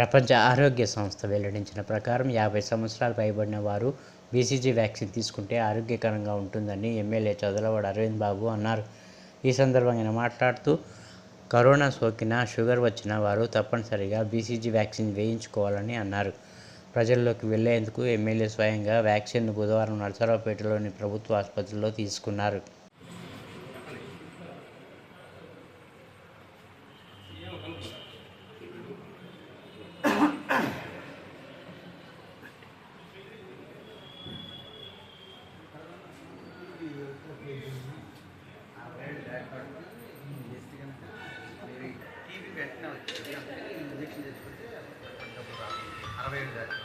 ప్రపంచ ఆరోగ్య సంస్థ వెల్లడించిన ప్రకారం యాభై సంవత్సరాలు పైబడిన వారు బీసీజీ వ్యాక్సిన్ తీసుకుంటే ఆరోగ్యకరంగా ఉంటుందని ఎమ్మెల్యే చదలవాడ అరవింద్ బాబు అన్నారు. ఈ సందర్భంగా మాట్లాడుతూ కరోనా సోకిన షుగర్ వచ్చిన వారు తప్పనిసరిగా బీసీజీ వ్యాక్సిన్ వేయించుకోవాలని అన్నారు. ప్రజల్లోకి వెళ్ళేందుకు ఎమ్మెల్యే స్వయంగా వ్యాక్సిన్ను బుధవారం నరసరావుపేటలోని ప్రభుత్వ ఆసుపత్రిలో తీసుకున్నారు. టీవీ వెంటనే వచ్చింది ఇంజక్షన్ చేసుకుంటే అరవై ఏడు దాకా.